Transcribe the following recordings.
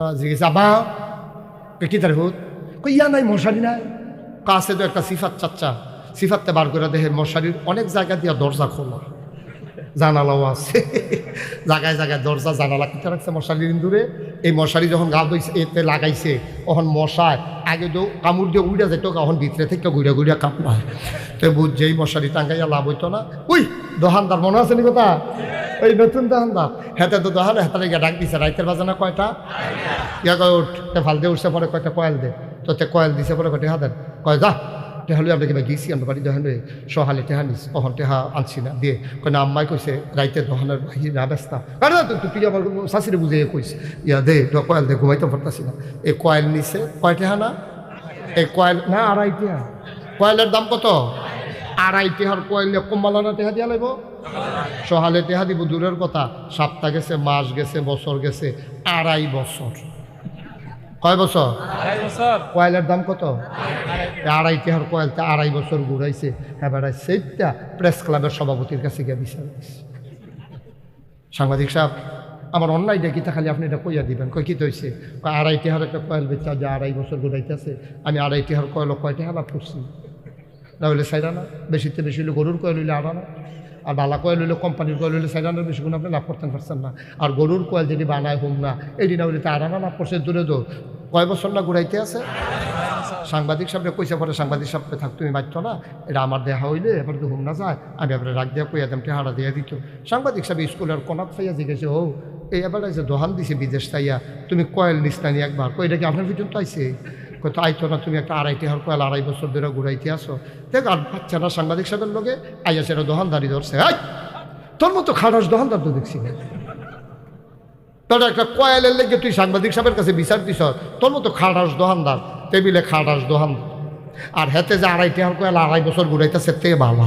জিজ্ঞেস আবা কি তার হুত ইয়া নাই, মশারি নাই। কাছে তো একটা সিফাত চাচ্চা। সিফাততে বার করে দেখে মশারির অনেক জায়গা দিয়া দরজা খোলা। জানালাও আছে। জায়গায় জায়গায় দরজা, জানালা কিতে রাখছে মশারির ইন্দুরে। এই মশারি যখন গা দইছে এতে লাগাইছে তখন মশায়। আগে তো কামড় দিয়ে উড়ে যেত তখন ভিতরে থেকে ঘুরে ঘুরে কামড়ায়। তো বুঝ যেই মশারি টাঙ্গাইয়া লাভ হইতো না। উই দোকানদার মনে আছে নি কথা ওই নতুন দোকানদার হেতে তো দোকান হেতারে গিয়ে ডাক দিছে, রাইতের বাজানা কয়টা? ইয়া কয়, উঠ ভালো দিয়ে উঠছে পরে কয়টা কয়েল দে? তো তে কয়েল দিছে পরে কয়টা হাতের কয়, যা তেহালি আমরা কিবা গেছি, আমরা বাড়ি দোকান সহালে টেহা নিস অহন টেহা আনছি না দিয়ে কয়, না, আম্মাই কইছে রাইতে দোকানের বাহির না ব্যস্তা। তুই তুই আমার শাশুড়ি বুঝে কইস। ইয়া, দে, তো কয়েল দে, ঘুমাইতে পারতাছি না। এই কয়েল নিছে, কয় টেহা না? এই কয়েল, না, আড়াই টেহা। কয়েলের দাম কত? আড়াই টেহার কয়েল কম্বালানা টেহা দিয়া লাগবো সহালে টেহা দিব দূরের কথা। সপ্তাহ গেছে মাস গেছে বছর গেছে আড়াই বছর। কয় বছর? কয়েলের দাম কত? আড়াই টেহার কয়েলটা আড়াই বছর ঘুরাইছে। এবার সেইটা প্রেস ক্লাবের সভাপতির কাছে গিয়ে বিচার সাংবাদিক সাহেব আমার অন্যায় ডেকিতা খালি আপনি এটা কইয়া দিবেন। কই কি হয়েছে আড়াই টেহার একটা কয়েল বেচা যে আড়াই বছর ঘুরাইতেছে। আমি আড়াই টেহার কয়েল কয় টেহা লাভ করছি? না হইলে সাইডা না বেশিতে বেশি হইলে গরুর কয়েল হইলে আড়া না আর ডালা কয়েল হইলে কোম্পানির কয়েল হইলে সাইডানোর বেশি কোনো আপনি লাভ করতে পারছেন না। আর গরুর কয়েল যদি বানায় হোম না এই দিন হইলে তো আড়ানা লাভ করছে দূরে দো কয় বছর না ঘুরাইতে আছে? সাংবাদিক সাহেবরে কইসা পরে সাংবাদিক সাহেবকে থাক, তুমি বাচ্চ না, এটা আমার দেহা হইলে, এবার তো হুম না যায়, আমি এবারে রাগ দিয়া কইয়া দাম টেহারা দিয়ে দিত। সাংবাদিক সাহেব স্কুলের কনাক ফাইয়া জিজ্ঞেসে, ও, এই এবার যে দোহান দিছে বিদেশ তাইয়া, তুমি কয়েল নিস্তানি একবার? কই কি আপনার পর্যন্ত আইছে? কত আইতো না, তুমি একটা আড়াই টেহার কয়েল আড়াই বছর ধরে ঘুরাইতে আসো। দেখ, আর বাচ্চারা সাংবাদিক সাহেবের লোকে আইয়া সেটা দোহানদারি ধরছে। হাই তোর মতো খারাস দোহানদার তো দেখছি না। তোর একটা কয়েলের লেগে তুই সাংবাদিক সাহেবের কাছে বিচার দিস তোর মতো খাটাস দোহানদার, টেবিলে খাটাস দোহানদার। আর হেতে যে আড়াই টেহার কয়েল আড়াই বছর ঘুরাইতেছে, তে ভালো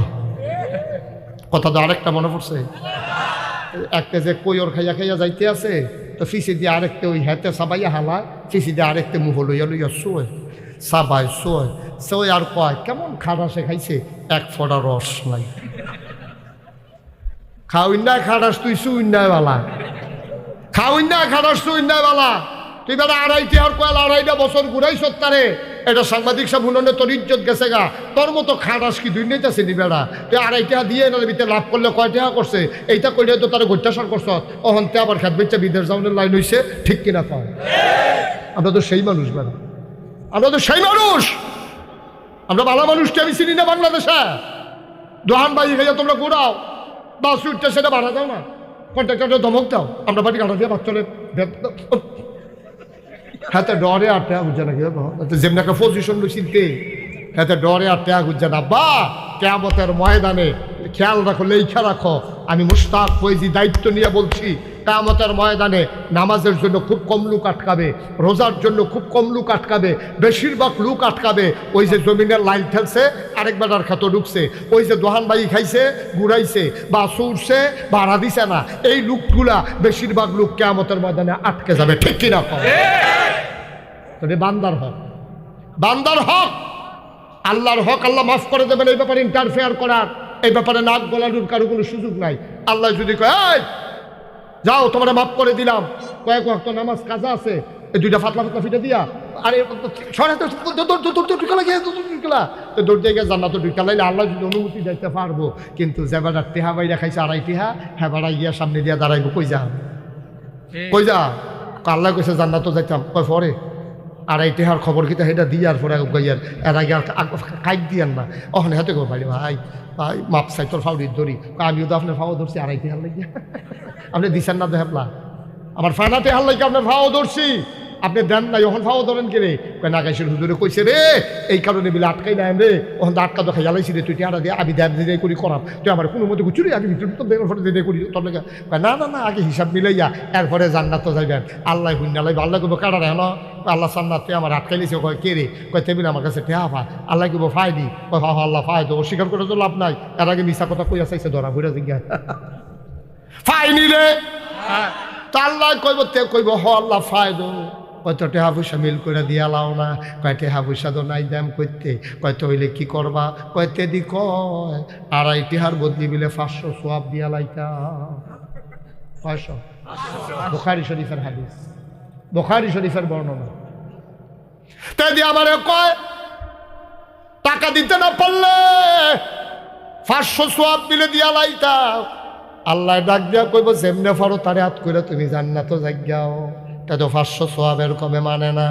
কথা তো আরেকটা মনে পড়ছে। একটা যে কৈর খাইয়া খাইয়া যাইতে আছে? তো ফিসি দিয়ে আরেকটা ওই হেতে সবাই হালায় ফিসি দিয়ে আরেকটা মুহ লইয়া লইয়া শোয় সাবাই শোয় শোয় আর কয় কেমন খাটাসে খাইছে এক ফোড়া রস নাই খাওয়াই না খাটাস তুই শুইন না বালা খাওয়াই না খাড়াস তুই না বালা তুই বেড়া আড়াইটি আর কয়াল আড়াইটা বছর ঘুরাই সত্তারে এটা সাংবাদিক সব উন্নয়নে তোর ইজ্জত গেছে গা। তোর মতো খাটাস কি দুই নিতেছে নি বেড়া? তুই টাকা দিয়ে না ভিতরে লাভ করলে কয় টাকা করছে? এইটা করলে তো তারা গত্যাচার করছ। অহন তে আবার খেত বেচা বিদেশ যাওয়ার লাইন হইছে, ঠিক কিনা কয় আমরা তো সেই মানুষ বেড়া। আমরা তো সেই মানুষ! আমরা ভালো মানুষকে আমি চিনি না বাংলাদেশে? দোহান বাই খাইয়া তোমরা ঘুরাও। বাস উঠতে সেটা বাড়া দাও না। কন্ট্রাক্টরটা ধমক দাও। আমরা বাড়ি কাটা দিয়ে বাচ্চালে হাতে ডরে আর টেয়া না কি যেমন একটা পজিশন লইছিলতে হ্যাঁ ডরে আর টেয়া বুঝছে না। বা, কেয়ামতের ময়দানে খেয়াল রাখো লেখা রাখো। আমি মুস্তাক ফৈজি দায়িত্ব নিয়ে বলছি কেয়ামতের ময়দানে নামাজের জন্য খুব কম লোক আটকাবে রোজার জন্য খুব কম লোক আটকাবে বেশিরভাগ লোক আটকাবে। ওই যে জমিনের লাইন ঠেলছে আরেক বেটার খাত ঢুকছে। ওই যে দোহান বাই খাইছে ঘুরাইছে বা সুরছে ভাড়া দিছে না। এই লোকগুলা বেশিরভাগ লোক কেয়ামতের ময়দানে আটকে যাবে ঠিক কিনা তবে বান্দার হক বান্দার হক। আল্লাহর হক আল্লাহ মাফ করে দেবেন এই ব্যাপারে ইন্টারফেয়ার করার। এই ব্যাপারে নাক গলানোর কারও কোনো সুযোগ নাই। আল্লাহ যদি কয় "এই, যাও তোমরা মাফ করে দিলাম। কয়েক ওয়াক্ত নামাজ কাজা আছে। এই দুইটা ফাতলা ফাতলা ফিটে দিয়া আরে সরাতে দৌড় দিয়ে গিয়ে জান্নাত ঢুকালাইলে আল্লাহ যদি অনুমতি দিতে পারব। কিন্তু যে বেড়া টেহা বাইরা খাইছে আড়াই টেহা হ্যাঁ বেড়া গিয়া সামনে দিয়া দাঁড়াইবো। কই যা? কই যা? আল্লাহ কইছে জান্নাতও যাইতাম। কয় পরে? আর এই টেহার খবর কিতা সেটা দিয়ে আর পরে গাইয়ার এর আগে আর কাইট দিয়ান না অহন হাতে গো পারি ভাই ভাই, মাপ চাই তোর ফাউরির ধরি আমিও তো আপনার ফাও ধরছি, আড়াই টেহার লাগিয়া। আপনি দিছেন না দেখাবলা আমার ফানা টেহার লাগিয়া আপনার ফাও ধরছি। আপনি দেন নাই ওখান ফাও ধরেন কে রে নাগাইশের হুজুরে কইছে রে, এই কারণে বিলে আটকাই নাই রে। ওখান তো আটকা খাই জ্বালাইছি রে, তুই টেহারা দিয়ে আমি দেন দিদাই করি, করাম। তুই আমার কোনো মধ্যে গুচুরি আমি ভিতরে তো বের ফটো দিদাই করি, তোর লেগে। না না না, আগে হিসাব মিলাইয়া, এরপরে জান্নাত তো যাইবেন। আল্লাহ হুন্না লাইব আল্লাহ কইব কাটা রে, হলো? আল্লাহ সান্নাত তুই আমার আটকাইলিছে কয়, কে রে? কয়, তেমনি আমার কাছে টেহা ফা আল্লাহ কইব, ফাই দি। কয়, হা আল্লাহ, ফাই তো অস্বীকার করে তো লাভ নাই। এর আগে মিশা কথা কইয়া চাইছে, ধরা ঘুরে জিজ্ঞা ফাইনি রে। তা আল্লাহ কইব, তে কইব, হ, আল্লাহ, ফাই কয়তো টেহা পয়সা মিল করে দিয়া লাও না? কয় টেহা পয়সা নাই দাম করতে। কয় তো হইলে কি করবা? কয় তেদি কয়, আড়াই টেহার বদলি মিলে পাঁচশো সোয়াব দিয়া লাইতা। কয়শো বুখারি শরীফের হাদিস। বোখারি শরীফের বর্ণনা। তাই দিয়ে আমার কয়, টাকা দিতে না পারলে পাঁচশো সোয়াব দিলে দিয়া লাইতা। আল্লাহ ডাক দিয়া কইব, যেমনে ফারো তারে হাত করে তুমি জান্নাত জাগ্যাও তা তো পাঁচশো সোয়াবের কমে মানে না।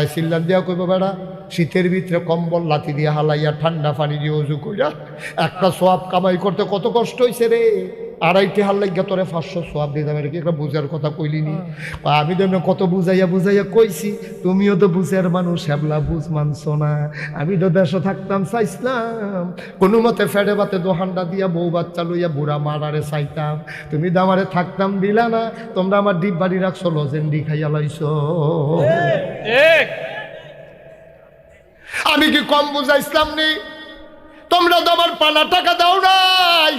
আই সিল্লার দিয়া কইব, বেড়া, শীতের ভিতরে কম্বল লাতি দিয়ে হালাইয়া ঠান্ডা পানি দিয়ে উজু করিয়া একটা সোয়াব কামাই করতে কত কষ্ট হয়েছে রে? আড়াইটি হাল লাগিয়া তোরে পাঁচশো সোয়াব দিয়ে যাবে কি একটা বুঝার কথা কইলিনি আমি তো কত বুঝাইয়া বুঝাইয়া কইছি তুমিও তো বুঝের মানুষ হ্যাবলা বুঝ মানছো না। আমি তো দেশে থাকতাম চাইছিলাম কোনো মতে ফেডে বাতে দোহানটা দিয়া বউ বাচ্চা লইয়া বুড়া মারারে চাইতাম। তুমি তো আমারে থাকতাম দিলা না তোমরা আমার ডিপ বাড়ি রাখছো লজেন্ডি খাইয়া লাইছো। ঠিক। আমি কি কম বুঝাইছিলাম নি? তোমরা তো আমার পানা টাকা দাও নাই।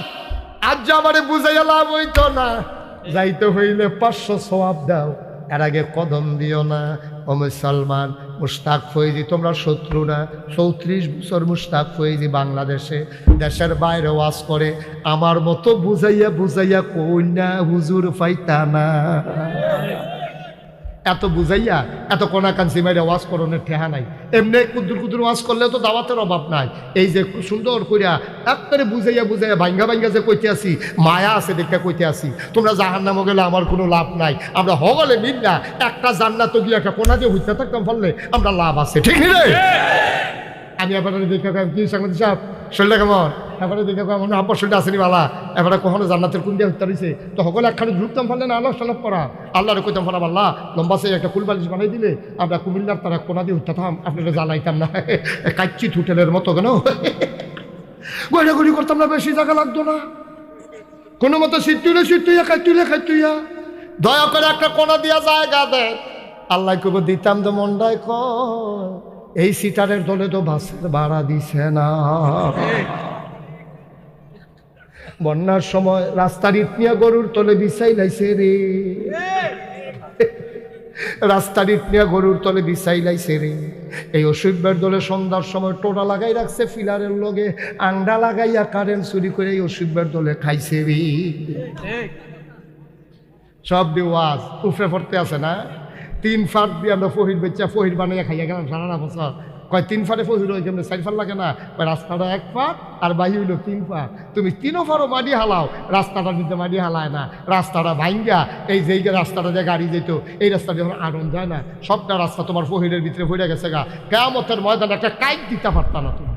আজ আমারে বুঝাইয়া লাভ হইতো না। যাইতে হইলে পাঁচশো সবাব দাও। এর আগে কদম দিও না। ও মুসলমান মুস্তাক ফৈজি, তোমরা শত্রু না। চৌত্রিশ বছর মুস্তাক ফৈজি বাংলাদেশে। দেশের বাইরে ওয়াজ করে। আমার মতো বুঝাইয়া বুঝাইয়া কইনা, হুজুর পাইতা না। এত বুঝাইয়া এত কোনাকাঞ্চি মাইরে ওয়াজ করণের ঠেহা নাই। এমনি কুদুর কুদুর ওয়াজ করলেও তো দাওয়াতের অভাব নাই। এই যে সুন্দর করিয়া একবারে বুঝাইয়া বুঝাইয়া ভাঙ্গা ভাঙ্গা যে কইতে আসি মায়া আছে দেখে কইতে আসি তোমরা জাহার নামও গেলে আমার কোনো লাভ নাই। আমরা হগলে মিল না একটা জান্নাত গিয়ে একটা কোনা দিয়ে হইতে থাকতাম ফললে আমরা লাভ আছে। ঠিক রে? আমি এবারে দেখে কি সাংবাদিক সাহেব? শরীরটা কেমন? এবারে দেখে আমার আব্বার শরীরটা আসেনি বালা। এবারে কখনো জান্নাতের কোন দিয়ে হত্যা রয়েছে তো সকলে একখানে ঢুকতাম ফেললে না আল্লাহ সালাপ করা আল্লাহরে কইতাম ফেলা আল্লাহ লম্বা সে একটা কুলবালিশ বানাই দিলে, আমরা কুমিল্লার তারা কোনা দিয়ে হত্যাতাম আপনারা জ্বালাইতাম না। কাচ্চি হোটেলের মতো কেন? গড়াগড়ি করতাম না, বেশি জায়গা লাগতো না। কোনো মতো শীত তুলে শীত তুইয়া খাই তুলে খাই তুইয়া দয়া করে একটা কোনা দিয়া জায়গা দে আল্লাহ কব দিতাম তো মন্ডায় ক এই সিটারের দলে তো বাসের ভাড়া দিছে না। বন্যার সময় রাস্তার ইটনিয়া গরুর তলে বিছাই লাইছে রে। রাস্তার ইটনিয়া গরুর তলে বিছাই লাইছে রে। এই অসুখবের দলে সন্ধ্যার সময় টোটা লাগাই রাখছে ফিলারের লগে আন্ডা লাগাইয়া কারেন্ট চুরি করে এই অসুখবের দলে খাইছে রে। সব দিয়ে ওয়াজ উফরে পড়তে আছে না? তিন ফাট দিয়ে আমরা ফহির বেচা ফহির বানাইয়া খাইয়া গেলাম সারা না বছর। কয় তিন ফাটে ফহির হয়ে কেমন চার ফাট লাগে না? কয় রাস্তাটা এক ফাট আর বাহি হইল তিন ফাট। তুমি তিনও ফারও মাটি হালাও রাস্তাটা নিতে মাটি হালায় না। রাস্তাটা ভাঙ্গা এই যেই যে রাস্তাটা যে গাড়ি যেত এই রাস্তা যখন আনন্দ যায় না। সবটা রাস্তা তোমার ফহিরের ভিতরে ভরে গেছে গা। কেমতের ময়দান একটা কাইট দিতে পারতা না তুমি।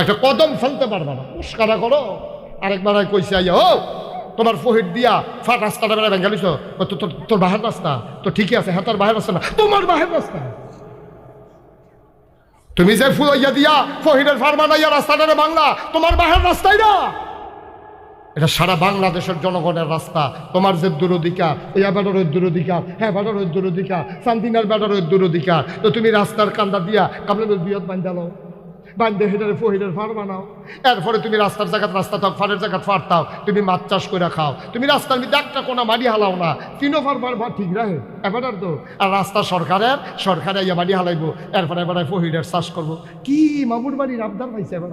একটা কদম ফেলতে পারবে না। উস্কারা করো। আরেকবার আর কইছে আইয়া ও তোমার ফহির দিয়া ফাট রাস্তাটা বেড়া ভেঙ্গালিছ তোর বাহের রাস্তা? তো ঠিকই আছে হ্যাঁ তোর বাহের রাস্তা না। তোমার বাহের রাস্তা। তুমি যে ফুলাইয়া দিয়া ফহিরের ফার বানাইয়া রাস্তাটা বাংলা তোমার বাহের রাস্তাই না। এটা সারা বাংলাদেশের জনগণের রাস্তা। তোমার যে দূরধিকার, এই বেটার ওই হ্যাঁ বেটার ওই শান্তিনার বেটার ওই তো তুমি রাস্তার কান্দা দিয়া কামলের বিয়ত বান্ধালো। বান্ধে হেটারে ফহিরের ফার বানাও। এরপরে তুমি রাস্তার জায়গাত রাস্তা থাও ফারের জায়গাত ফার তাও তুমি মাছ চাষ করে খাও। তুমি রাস্তার মধ্যে একটা কোনা মাটি হালাও না তিনও ফার বার ভার ঠিক রাখে এবার তো। আর রাস্তা সরকারের সরকারে ইয়া মাটি হালাইবো এরপরে এবার ফহিরের চাষ করব। কি মামুর বাড়ির আবদার পাইছে এবার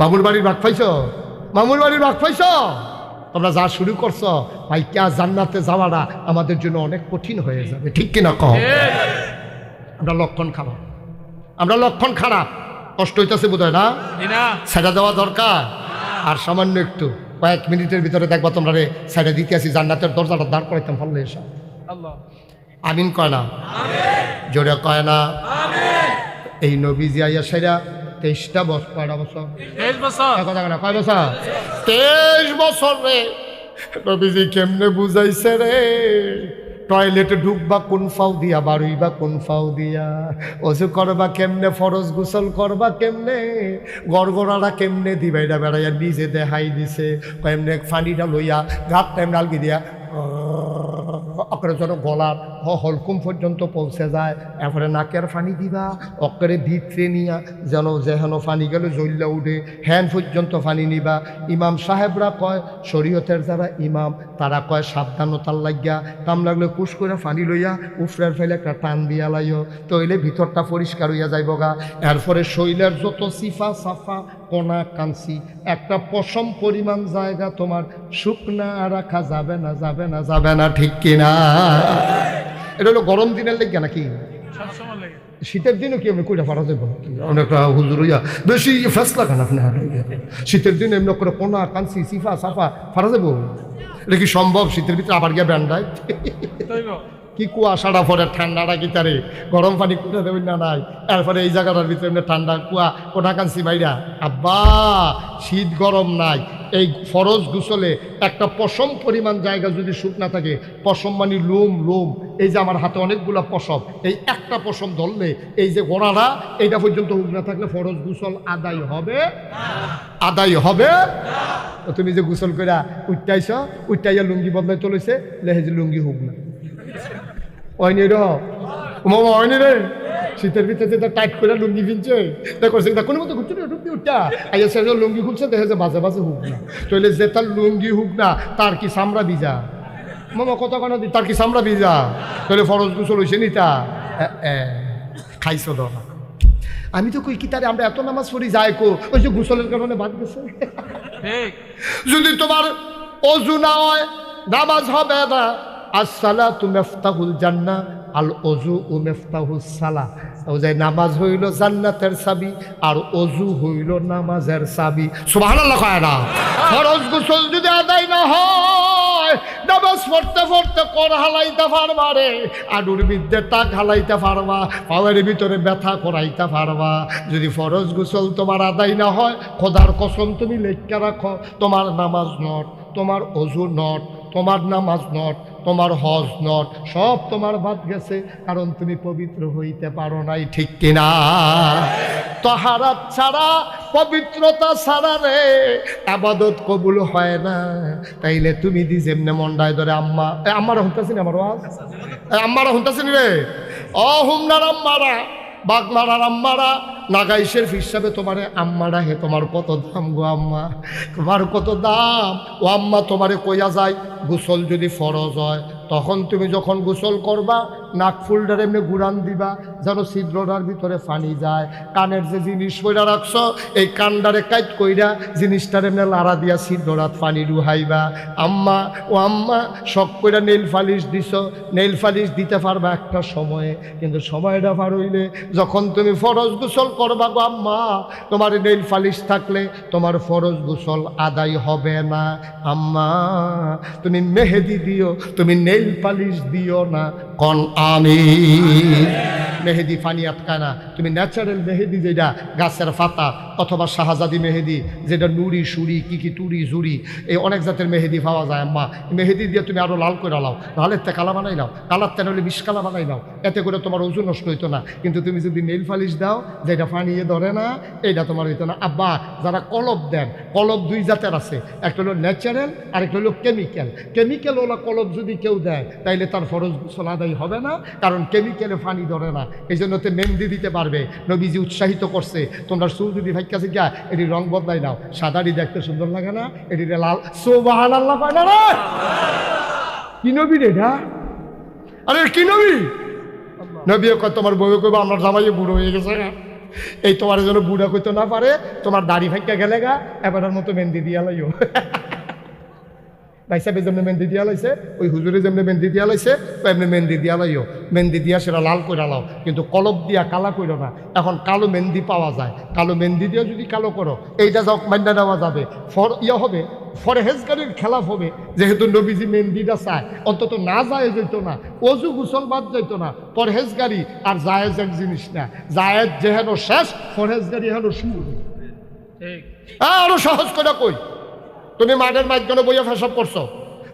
মামুর বাড়ির ভাগ পাইছ? মামুর বাড়ির ভাগ পাইছ? তোমরা যা শুরু করছ ভাই ক্যা জান্নাতে যাওয়াটা আমাদের জন্য অনেক কঠিন হয়ে যাবে ঠিক কিনা কহ আমরা লক্ষণ খারাপ। আমরা লক্ষণ খারাপ। কষ্ট হইতেছে বোধ হয় না। সাইডা দেওয়া দরকার। আর সামান্য একটু কয়েক মিনিটের ভিতরে দেখব তোমরা রে সাইডা দিতে আসি জান্নাতের দরজাটা দাঁড় করাইতাম ফলে এসা। আল্লাহ। আমিন কয় না? জোরে কয় না? এই নবীজি আইয়া সেরা তেইশটা বছর কয়টা বছর? কথা না কয় বছর? তেইশ বছর রে। নবীজি কেমনে বুঝাইছে রে? টয়লেটে ঢুকবা কোন ফাও দিয়া বাড়ুইবা কোন ফাও দিয়া অজু করবা কেমনে ফরজ গোসল করবা কেমনে গড়গড়াটা কেমনে দিবাইটা বেড়াইয়া নিজে দেহাই দিছে কেমনে ফানিটা লইয়া ঘাট টাইম নালগি দিয়া অকরে যেন গলার হ হলকুম পর্যন্ত পৌঁছে যায়। এরপরে নাকের ফানি দিবা অকরে ভিতরে নিয়া যেন যেহেন পানি গেলে জ্বললে উঠে হ্যান পর্যন্ত ফানি নিবা। ইমাম সাহেবরা কয়, শরীয়তের যারা ইমাম, তারা কয়, সাবধানতার লাগিয়া কাম লাগলে কুশ করে ফানি লইয়া উফরের ফেলে একটা টান দিয়া লাইও, তইলে ভিতরটা পরিষ্কার হইয়া যাইব গা এরপরে শৈলের যত সিফা, সাফা, কোনা, কাঞ্চি, একটা পশম পরিমাণ জায়গা তোমার শুকনা রাখা যাবে না যাবে না যাবে না, ঠিক কিনা? এটা হলো গরম দিনের লেগে নাকি? শীতের দিনও কি এমনি কইরা পারা যাব অনেকটা হুজুর হইয়া বেশি ফেসলা খান আপনি শীতের দিনে এমনি করে কোনা কাঞ্চি সিফা সাফা পারা যাব এটা কি সম্ভব? শীতের ভিতরে আবার গিয়া ব্যান্ডায় কি কুয়াশাটা পরে ঠান্ডাটা কি তারে? গরম পানি কুটে দেবেন না নাই। তারপরে এই জায়গাটার ভিতরে এমনি ঠান্ডা কুয়া কোটা কানছি বাইরা। আব্বা শীত গরম নাই। এই ফরজ গুসলে একটা পশম পরিমাণ জায়গা যদি শুকনা থাকে, পশম মানে লোম লোম। এই যে আমার হাতে অনেকগুলো পশম, এই একটা পশম ধরলে, এই যে গোড়াটা, এইটা পর্যন্ত হুক না থাকলে ফরজ গুসল আদায় হবে? আদায় হবে? তুমি যে গুসল করে উঠটাইছ উঠটাইয়া লুঙ্গি বদলাই চলেছে, লেহে যে লুঙ্গি হুক না। ওইনি র রে। শীতের ভিতরে যেটা টাইট করে লুঙ্গি দেখো সেটা কোনো মতো ঘুরছে না? ঢুকতে উঠটা আইয়া সে লুঙ্গি খুলছে দেখে যে বাজে বাজে হুক না। তাহলে যে তার লুঙ্গি হুক না তার কি সামরা বিজা মামা কত কানা দি? তার কি সামরা বিজা তাহলে ফরজ গুসল হয়েছে নি তা? খাইছো দ আমি তো কই কি তারে আমরা এত নামাজ পড়ি যাই কো? ওই যে গুসলের কারণে বাদ গেছে। ঠিক যদি তোমার অজু না হয় নামাজ হবে না। আসসালা তু মেফতাহুল জান্না আল অজু ও মেফতাহুল সালা ও যে নামাজ হইল জান্নাতের চাবি, আর অজু হইল নামাজের চাবি। সুবহানাল্লাহ কয় না? ফরজ গোসল যদি আদায় না হয়, নামাজ পড়তে পড়তে কর হালাইতে পারবা রে। আডুর বিদ্যে টাক হালাইতে পারবা পাওয়ার ভিতরে ব্যথা করাইতে পারবা। যদি ফরজ গোসল তোমার আদায় না হয়, খোদার কসম তুমি লেখা রাখো, তোমার নামাজ নট, তোমার অজু নট, তোমার নামাজ নট। তোমার হজ নট সব তোমার বাদ গেছে কারণ তুমি পবিত্র হইতে পারো নাই ঠিক কিনা? তহারাত ছাড়া পবিত্রতা ছাড়া রে আবাদত কবুল হয় না। তাইলে তুমি দি যেমনে মন্ডায় ধরে আম্মা এ, আম্মারা শুনতেছেন আমার আওয়াজ এ, আম্মারা শুনতেছেন রে? অ হুমনার আম্মারা বাগমারার আম্মারা নাগাইশের হিসাবে তোমারে আম্মারা হে তোমার কত দাম গো আম্মা? তোমার কত দাম? ও আম্মা, তোমারে কইয়া যায়, গোসল যদি ফরজ হয়, তখন তুমি যখন গোসল করবা নাক ফুলটার এমনি গুড়ান দিবা, যেন ছিদ্রটার ভিতরে পানি যায়। কানের যে জিনিস কইরা রাখছ, এই কানডারে কাইট কইরা জিনিসটার এমনি লাড়া দিয়া ছিদ্ররাত পানি ডুহাইবা। আম্মা, ও আম্মা, শখ কইরা নেল ফালিশ দিছ। নেল ফালিশ দিতে পারবা একটা সময়ে, কিন্তু সময়টা পার হইলে যখন তুমি ফরজ গোসল করবা গো আম্মা, তোমার নেল ফালিশ থাকলে তোমার ফরজ গোসল আদায় হবে না। আম্মা, তুমি মেহেদি দিও, তুমি নেল পালিশ দিও না। কন আমি। মেহেদি ফানি আটকায় না তুমি ন্যাচারাল মেহেদি যেটা গাছের ফাতা অথবা শাহজাদি মেহেদি যেটা নুড়ি সুরি কি কি তুড়ি, জুড়ি, এই অনেক জাতের মেহেদি পাওয়া যায় আম্মা। মেহেদি দিয়ে তুমি আরও লাল করে লাও, লালের তে কালা বানাই নাও কালার তে হলে বিষ কালা বানাই নাও এতে করে তোমার ওজন নষ্ট হইতো না। কিন্তু তুমি যদি নেল ফালিশ দাও যেটা ফানিয়ে ধরে না এইটা তোমার হইতো না। আব্বা, যারা কলব দেন, কলব দুই জাতের আছে, একটা হলো ন্যাচারাল আর একটা হলো কেমিক্যাল কেমিক্যাল ওলা কলব যদি কেউ দেয়, তাইলে তার ফরজ গোসল আদায় হবে না, কারণ কেমিক্যালে ফানি ধরে না। এই জন্য তো মেহেন্দি দিতে পারবে। নবীজি উৎসাহিত করছে। তোমরা চুল যদি ভাইকাছে গিয়া এটি রং বদলাই নাও। সাদারি দেখতে সুন্দর লাগে না এটি লাল। সো সোবাহান আল্লাহ পায় না কি নবী রে এটা? আরে কি নবী? নবী তোমার বউ কইবা, আমার জামাই বুড়ো হয়ে গেছে গা। এই তোমার যেন বুড়া কইতে না পারে, তোমার দাড়ি ফাইকা গেলে গা, এবারের মতো মেহেন্দি দিয়া লাইও। ভাই সাহেব যেমনি মেহেন্দি দিয়া লাইছে ওই হুজুরে যেমনি মেহেন্দি দিয়া লাইছে তো এমনি মেহেন্দি দিয়া লাইও। মেহেন্দি দিয়া সেটা লাল করে লাও কিন্তু কলব দিয়া কালা করো না। এখন কালো মেহেন্দি পাওয়া যায়। কালো মেহেন্দি দিয়ে যদি কালো করো এইটা যাও মান্যা দেওয়া যাবে। ফর ইয়ে হবে ফরহেজগারির খেলাফ হবে। যেহেতু নবীজি মেহেন্দিটা চায় অন্তত না যায় যেত না অজু গুসল বাদ যেত না পরহেজগারি আর জায়েজ এক জিনিস না। জায়েজ যেহেন শেষ ফরহেজগারি হেন শুরু। হ্যাঁ আরও সহজ করে কই। তুমি মাঠের মাঝখানে বইয়া ফেসব করছ।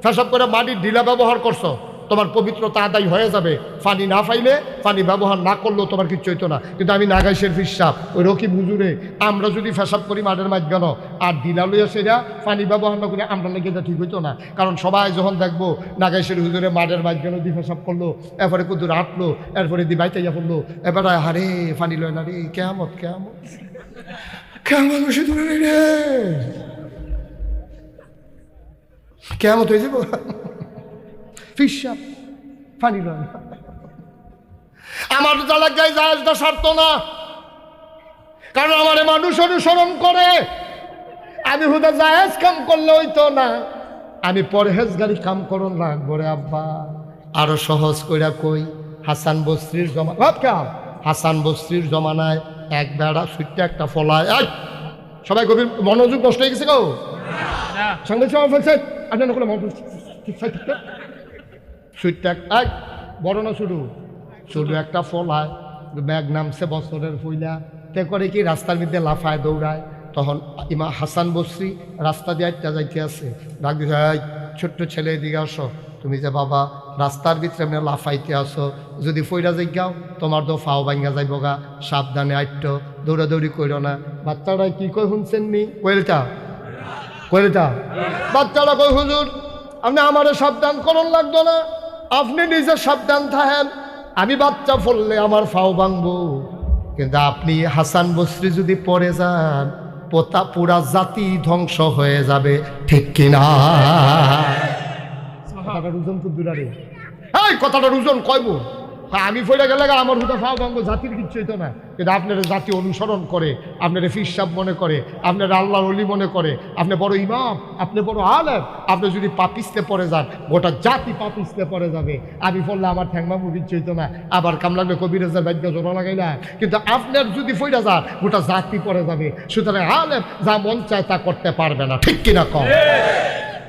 ফেসব করে মাটির ঢিলা ব্যবহার করছ। তোমার পবিত্রতা আদায় হয়ে যাবে। পানি না পাইলে পানি ব্যবহার না করলেও তোমার কিচ্ছু হইতো না। কিন্তু আমি নাগাইশের ফিসাব ওই রকি হুজুরে, আমরা যদি ফেসাব করি মাঠের মাঝখান আর দিলা লইয়া সেটা পানি ব্যবহার না করে, আমরা লেগে এটা ঠিক হইতো না। কারণ সবাই যখন দেখব নাগাইশের হুজুরে মাঠের মাঝখানে দি ফেসাব করল, এরপরে কুদুর হাঁটলো, এরপরে দি বাইতাইয়া পড়ল, এবারে হারে, পানি লয় না রে কেমত কেমত কেমন রে। কেমত হয়ে যাব ফিসাব পানি আমার জায়গায় জাহাজটা সারত না। কারণ আমার মানুষ অনুসরণ করে। আমি হুদা জাহাজ কাম করলে হইতো না। আমি পরহেজগারি কাম করুন না রে আব্বা। আরও সহজ কইরা কই হাসান বস্ত্রীর জমা ভাব কাম হাসান বস্ত্রীর জমানায় এক বেড়া সুইটটা একটা ফলায়। এই, সবাই গভীর মনোযোগ নষ্ট হয়ে গেছে গো। না। সাংবাদিক সভা ফেলছে আপনার কোনো মনোযোগ সুইটটা এক বড় না শুরু শুধু একটা ফলায়, ব্যাগ নামছে বছরের ফইলা। তে করে কি রাস্তার মধ্যে লাফায়, দৌড়ায়। তখন ইমা হাসান বসরি রাস্তা দিয়ে একটা যাইতে আছে ডাক দিছে ছোট্ট ছেলে, এদিকে আসো। তুমি যে বাবা, রাস্তার ভিতরে এমনি লাফাইতে আসো। যদি ফইরা যাই গাও তোমার তো ফাও ভাঙ্গা যাইব গা। সাবধানে আইট দৌড়াদৌড়ি করো না। বাচ্চারা কি কই শুনছেন নি? কইলটা কইলটা বাচ্চারা কই হুজুর আপনি আমারে সাবধান করন লাগতো না। আপনি নিজে সাবধান থাকেন আমি বাচ্চা ফললে আমার ফাও ভাঙবো। কিন্তু আপনি হাসান বস্রি যদি পড়ে যান পোতা পুরা জাতি ধ্বংস হয়ে যাবে ঠিক কিনা কথাটার ওজন খুব দূরারে এই কথাটার ওজন কইব আমি ফইরা গেলে আমার হুদা ভাঙ্গ জাতির কিচ্ছু হইতো না। কিন্তু আপনারা জাতি অনুসরণ করে, আপনারা ফিসাব মনে করে, আপনারা আল্লাহর অলি মনে করে, আপনি বড় ইমাম, আপনি বড় আলেম, আপনি যদি পাপিস্তে পড়ে যান, গোটা জাতি পাপিস্তে পড়ে যাবে। আমি বললে আমার ঠ্যাংমামু কিচ্ছু হইতো না, আবার কাম লাগলে কবিরাজের বাদ্য জোড়া লাগাই না। কিন্তু আপনার যদি ফইরা যান, গোটা জাতি পড়ে যাবে। সুতরাং আলেম যা মন চায় তা করতে পারবে না, ঠিক কিনা কম?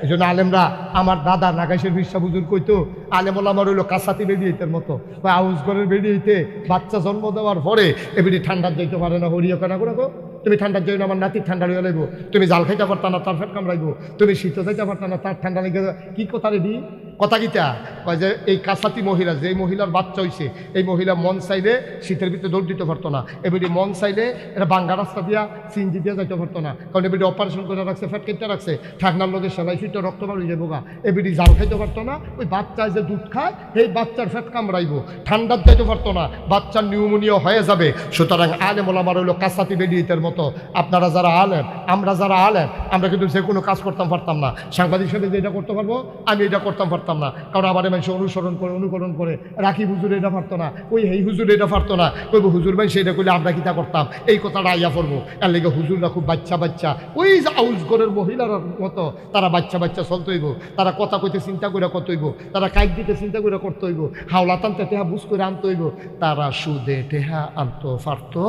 এই জন্য আলেমরা আমার দাদা নাগাইশের বিশ্বা বুজুর কইতো আলেম আমার হইল কাসাতি বেরিয়েতের মতো। বা আউজ ঘরের বেরিয়েতে বাচ্চা জন্ম দেওয়ার পরে এবারে ঠান্ডার যাইতে পারে না, হরিয়া কেনা করে গো। তুমি ঠান্ডার জন্য আমার নাতি ঠান্ডা হয়ে লাগবো তুমি জাল খাইতে পারতা না, তার ফেট কামড়াইবো। তুমি শীত যাইতে পারতা না, তার ঠান্ডা লেগে। কি কথা রেডি কথা কিটা কয় যে এই কাসাতি মহিলা যে মহিলার বাচ্চা হইছে, এই মহিলা মন চাইলে শীতের ভিতরে দৌড় দিতে পারতো না। এবারে মন চাইলে এটা বাঙ্গা রাস্তা দিয়া সিনজি দিয়া যাইতে পারতো না। কারণ এবারে অপারেশন করে রাখছে, ফ্যাট কেটে রাখছে। ঠাকনার লোকে সেলাই ফিটে রক্ত হয়ে যাব গা। এবারে জাল খাইতে পারতো না। ওই বাচ্চা যে দুধ খায়, সেই বাচ্চার ফ্যাট কামড়াইবো। ঠান্ডার যাইতে পারতো না। বাচ্চার নিউমোনিয়া হয়ে যাবে। সুতরাং আলেম আমার হইল কাসাতি বেডিয়েতের মতো। আপনারা যারা আলেন আমরা যারা আলেন আমরা কিন্তু যে কোনো কাজ করতাম পারতাম না। সাংবাদিক হিসেবে যে এটা করতে পারব, আমি এটা করতাম পারতাম না। কারণ আমার মানুষ অনুসরণ করে অনুকরণ করে রাখি হুজুর এটা পারতো না। ওই এই হুজুর এটা পারতো না। কইব হুজুর ভাই সেটা করলে আমরা কিতা করতাম? এই কথাটা আইয়া পড়ব। এর লেগে হুজুররা খুব বাচ্চা বাচ্চা। ওই যে আউস ঘরের মহিলার মতো তারা বাচ্চা বাচ্চা চলতে হইব তারা কথা কইতে চিন্তা করে করতে হইব তারা কাইক দিতে চিন্তা করে করতে হইব হাওলা টানতে টেহা বুঝ করে আনতে হইব তারা সুদে টেহা আনতো পারতো?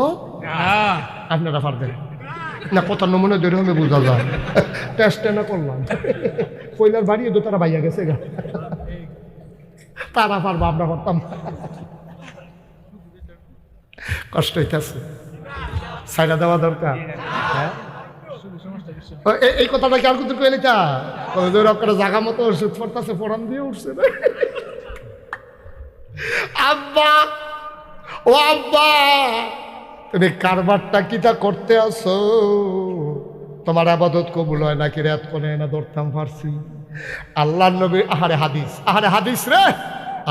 আপনারা পারবেন। না কত নমুনা ধরে আমি বোঝা যায়। টেস্টে না করলাম। কইলার বাড়িয়ে দো তারা বাইয়া গেছে গা। তারা পারব, আমরা করতাম। কষ্ট হইতেছে। সাইডা দেওয়া দরকার। হ্যাঁ? এই কথাটা কি আর কিন্তু কইলে তা আপনারা জাগা মতো ওষুধ পড়তেছে ফোরান দিয়ে উঠছে আব্বা! ও আব্বা! তুমি কারবারটা কি তা করতে আসো তোমার আবাদত কবুল হয় নাকি? রেত কোনে না ধরতাম ফার্সি। আল্লাহ নবীর আহারে হাদিস আহারে হাদিস রে।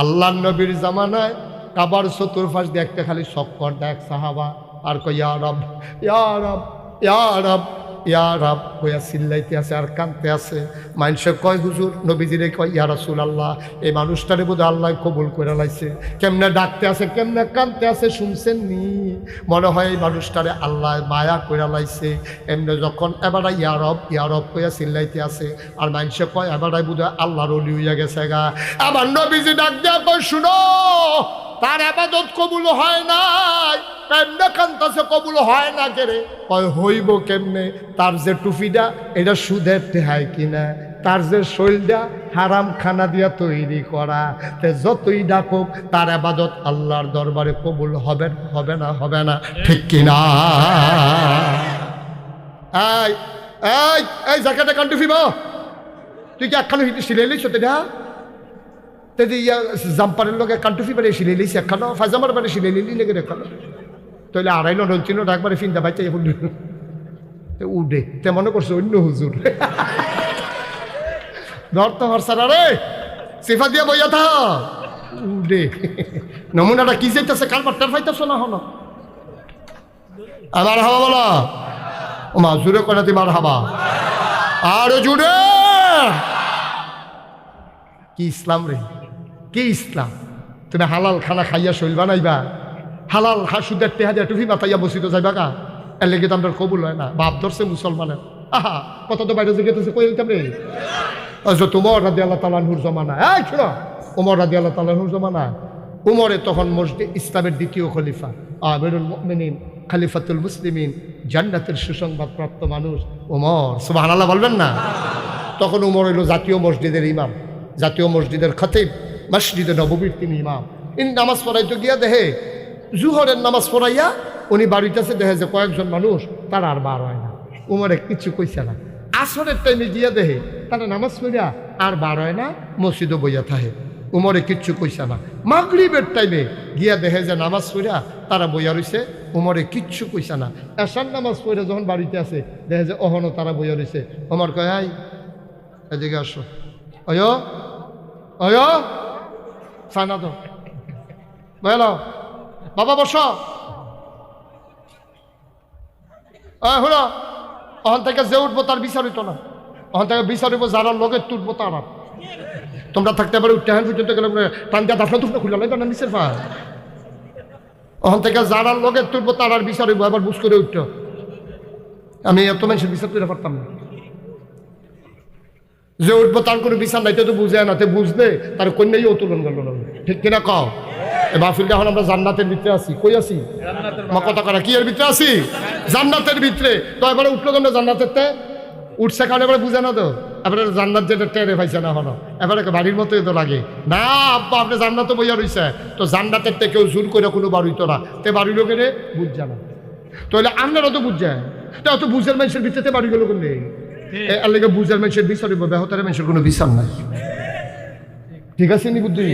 আল্লাহ নবীর জামানায় কাবার চতুর্ফাস দিয়ে একটা খালি শক্কর দেখ, সাহাবা। আর কই ইয়ারব ইয়ারব ইয়ারব ইয়ারব কইয়া চিল্লাইতে আছে আর কানতে আছে। মানুষে কয়, হুজুর, নবীজিরে কয়, ইয়া রাসূল আল্লাহ এই মানুষটারে বোধ আল্লাহ কবুল করে লাইছে। কেমনে ডাকতে আছে, কেমনে কানতে আছে শুনছেন নি মনে হয় এই মানুষটারে আল্লাহ মায়া করে লাইছে। এমনি যখন এবারে ইয়ারব ইয়ারব কইয়া চিল্লাইতে আছে, আর মানুষে কয়, এবারে বোধ আল্লাহর অলি হইয়া গেছে গা। আবার নবীজি ডাক দেয়া কয়, শুনো তার আবাদত কবুল হয় নাই। কেমনে কান্তাছে কবুল হয় না কেরে কয়, হইব কেমনে? তার যে টুপিটা, এটা সুদের টেহায় কিনা? তার যে শৈলটা হারাম খানা দিয়া তৈরি করা। তে যতই ডাকুক, তার আবাদত আল্লাহর দরবারে কবুল হবে হবে না হবে না। ঠিক কিনা? এই এই এই বা তুই কি একখানে সিলাই লিখছ এটা তেদি ইয়া জাম্পারের লগে কান্টুফি বাড়ি সিলাই লিছি একখানো ফাজামার বাড়ি সিলাই লিলি লেগে দেখানো তাহলে আড়াই নয় তিন একবারে ফিনটা বাচ্চা এখন উডে, তে মনে করছে অন্য হুজুর। ধর তো হরসারা রে, সিফা দিয়ে বইয়া থা। উডে। নমুনাটা কি যাইতেছে কাল বাট্টার ফাইতেছ না হলো। আমার হাবা বলা। ও মা, জুড়ে করে দিবার হাবা। আরে জুড়ে। কি ইসলাম রে। কি ইসলাম? তুমি হালাল খানা খাইয়া শৈল বানাইবা? হালাল হাসুদের টেহা দিয়ে টুফি মাতাইয়া বসিত যাইবা কা? এর লেগে তো আমরা কবুল হয় না। বাপ ধরছে মুসলমানের। আহা, কত তো বাইরে জিজ্ঞেস কই হইতাম রে? তোমার রাদি আল্লাহ তালানহুর জমানা, এই শোনো, উমর রাদি আল্লাহ তালানহুর জমানা, উমরে তখন মসজিদ ইসলামের দ্বিতীয় খলিফা, আমিরুল মুমিনিন, খালিফাতুল মুসলিমিন, জান্নাতের সুসংবাদপ্রাপ্ত মানুষ, উমর। সুবাহ আল্লাহ বলবেন না? তখন উমর হইল জাতীয় মসজিদের ইমাম, জাতীয় মসজিদের খতিব মসজিদে নববীর তিনি ইমাম। ইন নামাজ পড়াইতে গিয়া দেহে জুহরের নামাজ পড়াইয়া উনি বাড়িতেছে দেহে যে কয়েকজন মানুষ, তারা আর বার হয় না। উমরে কিচ্ছু কইছে না। আসরের টাইমে গিয়া দেহে তারা নামাজ পড়িয়া আর বার হয় না মসজিদও বইয়া থাহে উমরে কিচ্ছু কইছে না। মাগরিবের টাইমে গিয়া দেখে যে নামাজ পড়িয়া তারা বইয়া রইছে, উমরে কিচ্ছু কইছে না। এসার নামাজ পড়ে যখন বাড়িতে আছে, দেখে যে অহনও তারা বইয়া রইছে। ওমর কয় এদিকে আসো। অয় অয় সানা তো বলো বাবা, বস। হলো ওখান থেকে যে উঠবো তার বিচার হইতো না। ওখান থেকে বিচার হইব যারা লগে তুলবো তারা তোমরা থাকতে পারো উঠতে পর্যন্ত গেলে টান দিয়া দাফনা তুফনা খুলে লাইবা না নিচের পা ওখান থেকে যারা লগে তুলবো তার আর বিচার হইব আবার বুঝ করে উঠতো আমি এত মানুষের বিচার করে পারতাম না। যে উঠবো তার কোনো বিচার নাই, তো বুঝে না, তে বুঝলে তার কন্যাই উত্তোলন করল না। ঠিক কিনা কও? এ মাহফিলটা এখন আমরা জান্নাতের ভিতরে আছি। কই আছি? কথা করা কি এর ভিতরে আছি? জান্নাতের ভিতরে। তো এবারে উঠল কেন জান্নাতের তে? উঠছে কারণ এবারে বুঝে না তো? এবারে জান্নাত যেটা টেরে পাইছে না হলো এবারে বাড়ির মতোই তো লাগে। না, আব্বা, আপনি জান্নাত বইয়া রইছে। তো জান্নাতের তে কেউ জোর করে কোনো বাড়ি তো না। তে বাড়ি লোকের বুঝছে না। তাহলে আপনারা তো বুঝছে তা তো বুঝের মানুষের ভিতরে বাড়ি গেল কোন এর লেগে বুঝের মানুষের বিচার হইব বেহতারের মানুষের কোনো বিচার নাই। ঠিক আছে নি বুদ্ধি?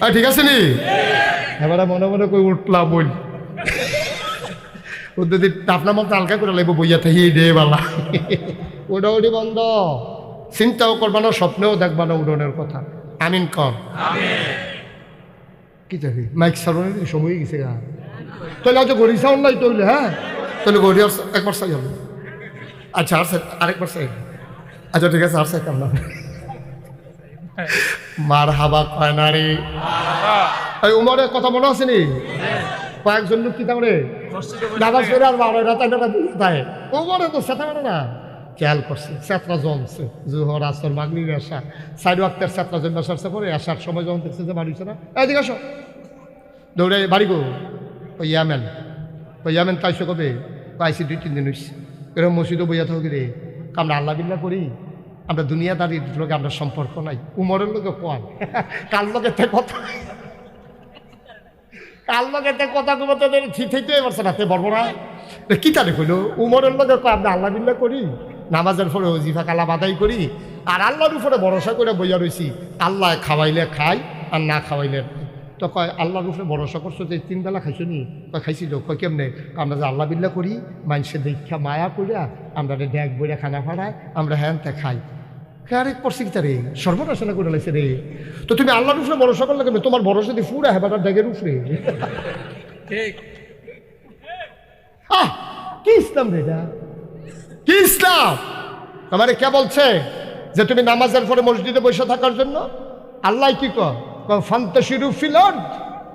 হ্যাঁ ঠিক আছে নি? এবারে মনে মনে কই উঠলাম বল যদি আপনার মতো হালকা করে লাগবো বইয়া থাকি দে বালা। ওটা বন্ধ। চিন্তাও করবা না, স্বপ্নেও দেখবা না উড়নের কথা। আমিন কর। কি চাকরি মাইক সারণের সময় গেছে গা। তাহলে আজ গড়ি সাউন্ড নাই তৈলে হ্যাঁ? তাহলে গড়ি আর একবার চাই হবে আচ্ছা আর আরেকবার চাই আচ্ছা ঠিক আছে, আর চাইতাম না মার হাবা কয় এই উমরের কথা মনে আছে নি? কয়েকজন লোক কি তাহলে? আর বারো রাত একটা উমরে তো সেটা না। খেয়াল করছে সেতরা জমছে, জুহর, আসর মাগনি আসা সাইড ওয়াক্তের সেতরা জন্ম আসছে পরে আসার সময় যখন দেখছে যে বাড়ি না, এদিকে আসো। দৌড়ে, বাড়ি গো। ওই ইয়ামেন। ওই ইয়ামেন তাইছো কবে? পাইছি দুই তিন দিন হইছে। এরকম মসজিদও বইয়া থাকি রে। আমরা আল্লাহ বিল্লাহ করি। আমরা দুনিয়াদারির লোকে আমরা সম্পর্ক নাই। উমরের লোকে কয়। কার লোকে তে কথা? কার লোকে তে কথা কব ঠিক থাকতে পারছে না তে না। কি তারে কইলো? উমরের লোকে কয়, আমরা আল্লাহ বিল্লাহ করি। নামাজের পরে ওজিফা কালা বাদাই করি। আর আল্লাহর উপরে ভরসা করে বইয়া রইছি। আল্লাহ খাওয়াইলে খাই, আর না খাওয়াইলে। তো কয় আল্লাহর উপরে ভরসা করছ যে তিন বেলা খাইছো নি? কয় খাইছি তো। কয় কেমনে? আমরা যে আল্লাহ বিল্লাহ করি মানুষের দীক্ষা মায়া করিয়া আমরা ড্যাগ বইরা খানা ফাড়াই আমরা হ্যান তা খাই। আরে পড়ছি কি রে? সর্বনাশনা করে লাগছে রে। তো তুমি আল্লাহর উপরে ভরসা করলে কেন তোমার ভরসা দিয়ে ফুরা হেবাটার ড্যাগের উপরে। ঠিক। আহ কি ইসলাম রে এটা? কি ইসলাম? তোমারে কে বলছে যে তুমি নামাজের পরে মসজিদে বসে থাকার জন্য? আল্লাহ কি কর ফান্তাসিরু ফিলন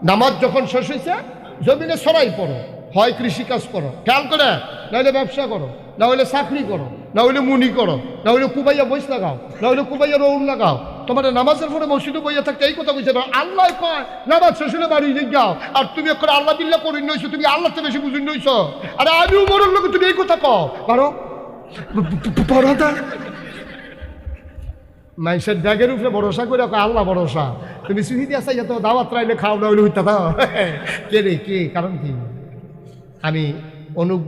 নামাজ যখন শেষ হয়েছে জমিনে সরাই পড়ো, হয় কৃষিকাজ করো। খেয়াল করে? নাহলে ব্যবসা করো না হলে চাকরি করো না হলে মুনি করো না হলে কুবাইয়া বইস লাগাও না হলে কুবাইয়া রৌল লাগাও। তোমার নামাজের পরে মসজিদে বইয়া থাকতে এই কথা বলছে না, আল্লাহ কয়, নামাজ শেষ বাড়ি যাও। আর তুমি এখন আল্লাহ বিল্লাহ করে নইছো তুমি আল্লাহ থেকে বেশি বুঝি নইছো আরে আমি উমরের লোক তুমি এই কথা কও। পারো পারো তা মানুষের ড্যাগের উপরে ভরসা করে আল্লাহ ভরসা। তুমি সুহি দিয়ে আসা তো দাওয়াত রাইলে খাও না হইলে হইতা দাও কে রে, কে? কারণ কি? আমি অনুগ্রহ